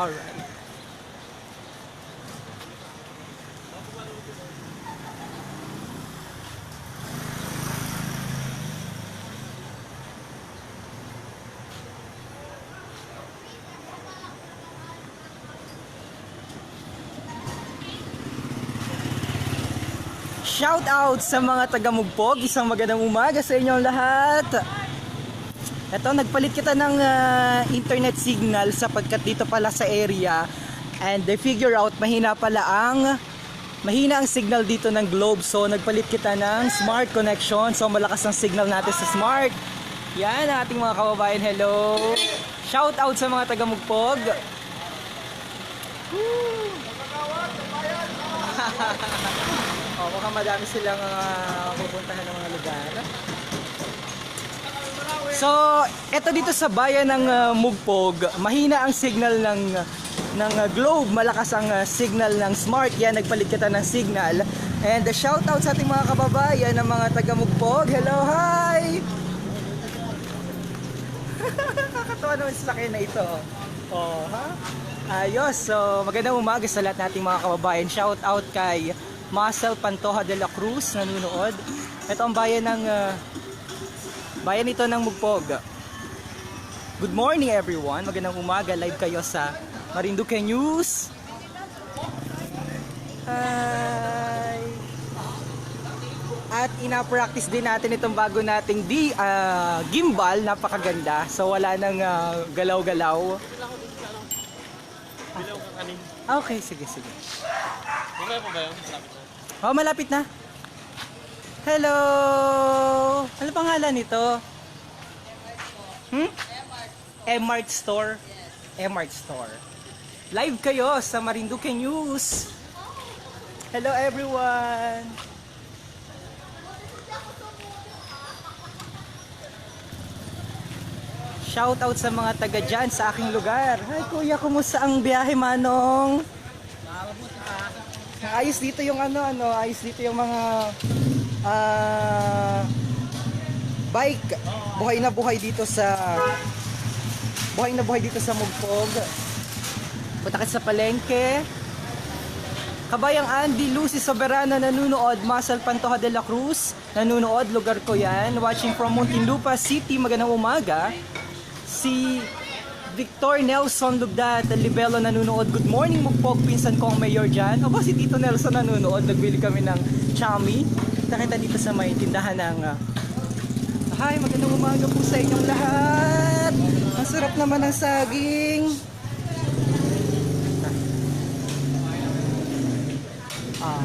Alright. Shout out sa mga taga-Mugpog. Isang magandang umaga sa inyong lahat. Ito, nagpalit kita ng ah, internet signal sapagkat dito pala sa area. And they figure out mahina pala ang mahina ang signal dito ng Globe. So nagpalit kita ng smart connection. So malakas ang signal natin sa smart. Yan ang ating mga kababayan. Hello. Shout out sa mga taga Mugpog oh, mukhang madami silang ah, pupuntahan ng mga lugar So, eto dito sa bayan ng uh, Mugpog, mahina ang signal ng ng uh, Globe, malakas ang uh, signal ng Smart. Yan, nagpalit kita ng signal. And uh, shout out sa ating mga kababayan ng mga taga Mugpog. Hello, hi! Nakakatawa naman sakyan na ito. Oh, ha? Ayos. So, magandang umaga sa lahat nating mga kababayan. Shout out kay Marcel Pantoja de la Cruz, nanonood. Ito ang bayan ng uh, Bayan ito ng Mugpog. Good morning everyone. Magandang umaga. Live kayo sa Marinduque News. Hi. At ina-practice din natin itong bago nating di ah, gimbal, napakaganda. So wala nang ah, galaw-galaw. Ah, Okay, sige, sige. Okay po ba yun? Sabi ko. Oh, malapit na. Hello! Ano pangalan nito? Hmm? Emart Store. Emart Store. Live kayo sa Marinduque News. Hello everyone! Shout out sa mga taga dyan sa aking lugar. Hi kuya, kumusta ang biyahe manong? Ayos dito yung ano, ano, ayos dito yung mga ah bike. Buhay na buhay dito sa buhay na buhay dito sa Mugpog. Ka sa palengke. Kabayang Andy Lucy Soberano nanunood, Masal Pantoja de la Cruz nanunood, lugar ko yan. Watching from Muntinlupa City, magandang umaga. Si Victor Nelson Lugdat, Libelo nanunood. Good morning, Mugpog, pinsan ko ang mayor dyan. Aba, si Tito Nelson nanunood. Nagbili kami ng chami. Nakita dito sa may tindahan ng... ah, Hi, magandang umaga po sa inyong lahat. Ang sarap naman ng saging. Ah,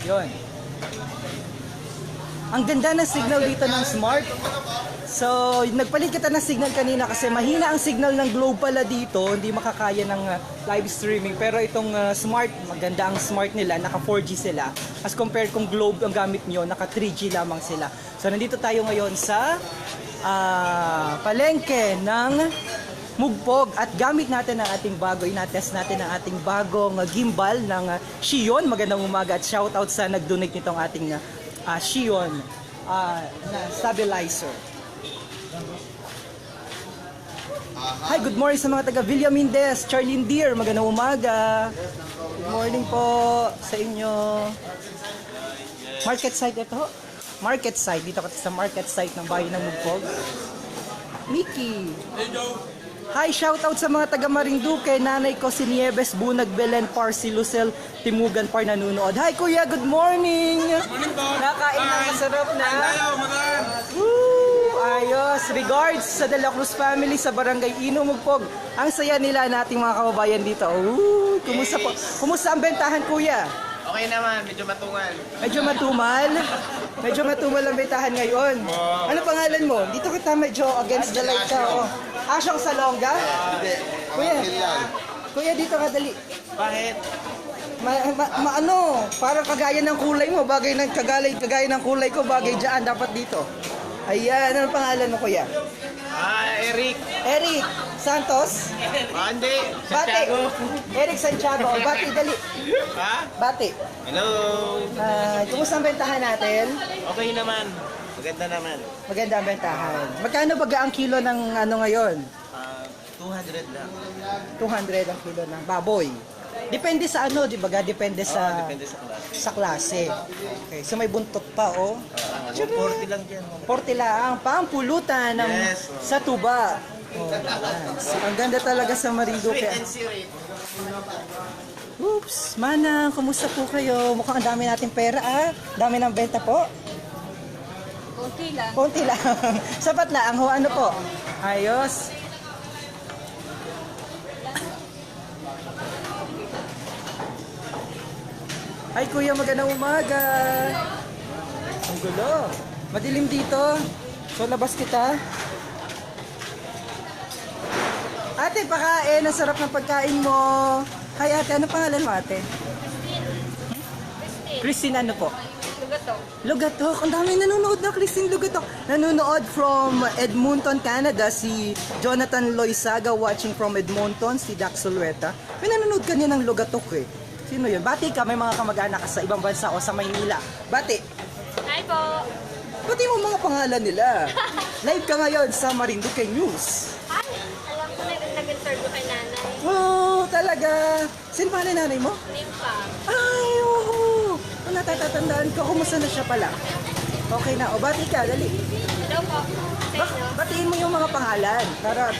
yun. Ang ganda ng signal dito ng Smart. So, nagpalit kita ng signal kanina kasi mahina ang signal ng Globe pala dito, hindi makakaya ng uh, live streaming. Pero itong uh, Smart, maganda ang Smart nila, naka 4G sila. As compared kung Globe ang gamit nyo, naka 3G lamang sila. So, nandito tayo ngayon sa ah, palengke ng Mugpog at gamit natin ang ating bago, inatest natin ang ating bagong uh, gimbal ng uh, Shion. Magandang umaga at shoutout sa nag-donate nitong ating uh, uh, Shion uh, na stabilizer. Hi, good morning sa mga taga Villa Mendez, Charlene Deer, magandang umaga. Good morning po sa inyo. Market site ito. Market site, dito ka sa market site ng bayan ng Mugpog. Mickey. Hi, shout out sa mga taga Marinduque, nanay ko si Nieves Bunag Belen Parsi Lucel Timugan Par nanunood. Hi kuya, good morning. Morning po. Nakain ng masarap na. Ayaw, magaan. Woo! Ayos! Regards sa De La Cruz family sa Barangay Inumugpog. Ang saya nila nating mga kababayan dito. Woo! Kumusta po? Kumusta ang bentahan kuya? Okay naman, medyo matungal. Medyo matumal. Medyo matumal ang bentahan ngayon. Ano pangalan mo? Dito kita medyo against the light ka. Oh. Asyong Salonga? Hindi. Kuya. Kuya, dito ka dali. Bakit? Ma, ma, ma- ano, parang kagaya ng kulay mo, bagay ng kagaya, kagaya ng kulay ko, bagay diyan dapat dito. Ayan, ano pangalan mo kuya? Ah, Eric. Eric Santos? Ah, hindi. Bate. Santiago. Eric Santiago. O, Bate, dali. Ha? Bate. Hello. Ah, kumusta ang bentahan natin? Okay naman. Maganda naman. Maganda ang bentahan. Magkano ba ang kilo ng ano ngayon? Ah, 200 lang. 200 ang kilo ng baboy. Depende sa ano, di ba? Depende sa depende sa klase. sa klase. Okay, so may buntot pa, oh. Ah, 140 lang dyan. 40 lang, pampulutan ng Yes. sa tuba. Oh, yan. So, ang ganda talaga sa Marinduque. sweet. Oops, Manang, kumusta po kayo? Mukhang ang dami nating pera ah. Dami ng benta po. Okay lang. Konti lang. Sapat lang. Ho, ano po? Ayos. Ay, kuya, magandang umaga. Ang gulo. Madilim dito. So, labas kita. Ate, pakain. Ang sarap ng pagkain mo. Hi, ate. Ano pangalan mo, ate? Christine, ano po? Lugato. Lugatok. Ang dami nanonood na Christine Lugatok. Nanonood from Edmonton, Canada, si Jonathan Loisaga watching from Edmonton, si Dax Solueta. May nanonood kanya ng Lugatok eh. Sino yun? Bati ka, may mga kamag-anak ka sa ibang bansa o sa Maynila. Bati. Hi po. Bati mo mga pangalan nila. Live ka ngayon sa Marinduque News. Hi. Alam ko na rin nag-interview kay nanay. Oh, talaga. Sino pa nanay mo? Nympha. Ay, oo. Kung natatatandaan ko, kumusta na siya pala? Okay na. O, bati ka, dali. Hello po. Inyo. batiin mo yung mga pangalan. Para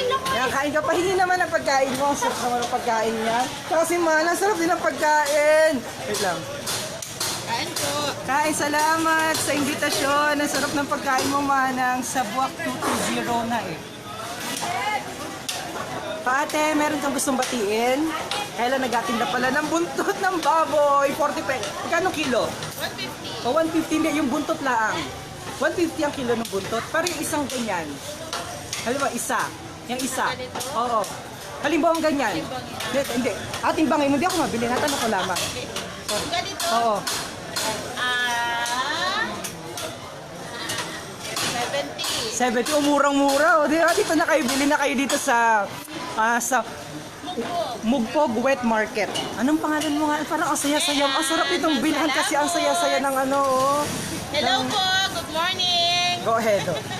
Kumakain lang ko. Kaya kain ka, pahingi naman ang pagkain mo. Sarap naman ang pagkain niya. Kasi man, ang sarap din ang pagkain. Wait lang. Kain po. Kain, salamat sa imbitasyon. Ang sarap ng pagkain mo, Manang. Sa buwak 220 na eh. Paate, meron kang gustong batiin? Kailan nagatinda pala ng buntot ng baboy? 40 pesos. Magkano kilo? 150. O 150 hindi, yung buntot lang. 150 ang kilo ng buntot. Parang isang ganyan. Halimbawa, isa. Yung isa. Oo. Halimbawa, ang ganyan. Hindi, hindi. Ating bangin, hindi ako mabili. Natanong ko lamang. Ganito. Oo. Ah. 70. 70. Oh, murang-mura. O, di ba? Dito na kayo, bili na kayo dito sa, ah, sa Mugpog Wet Market. Anong pangalan mo nga? Parang ang saya-saya. Ang sarap itong bilhan kasi ang saya-saya ng ano, oh. Hello po. Good morning. Go ahead. oh.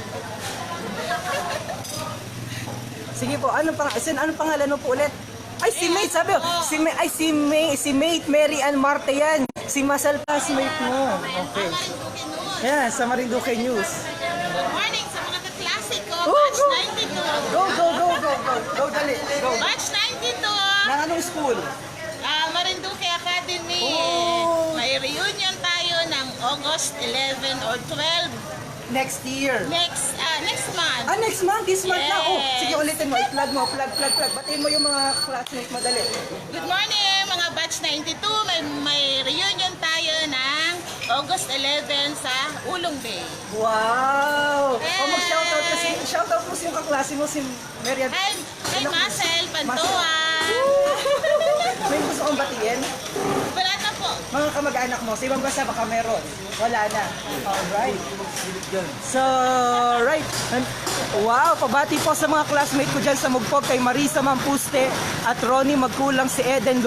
Sige po, anong pang sin anong pangalan mo po ulit? Ay, si Mate, sabi ko. Si Mate, ay, si Mate, si Mate, Mary Ann Marte yan. Si Masal pa, si Mate mo. Okay. Yan, sa Marinduque News. Good morning sa mga kaklase ko. Batch go. 92. Go, go, go, go, go. Go, dali. Go. Batch 92. Nang anong school? Ah, Marinduque Academy. Oh. May reunion tayo ng August 11 or 12 Next year. next next month. Ah, next month, this month na. Oh, Yes. sige, ulitin mo. I-plug mo, plug, plug, plug. Batiin mo yung mga classmates mo, dali. Good morning mga batch 92. May may reunion tayo ng August 11 sa Ulong Bay. Wow! O, Yes. mag-shoutout kasi. Shoutout mo yung kaklase mo, si Mary Ann. Hi, hi Marcel Pantoa. May gusto kong batiin? Mga kamag-anak mo, sa ibang bansa baka meron. Wala na. Alright. So, right. And- Wow, pabati po sa mga classmate ko dyan sa Mugpog kay Marisa Mampuste at Ronnie Magkulang si Eden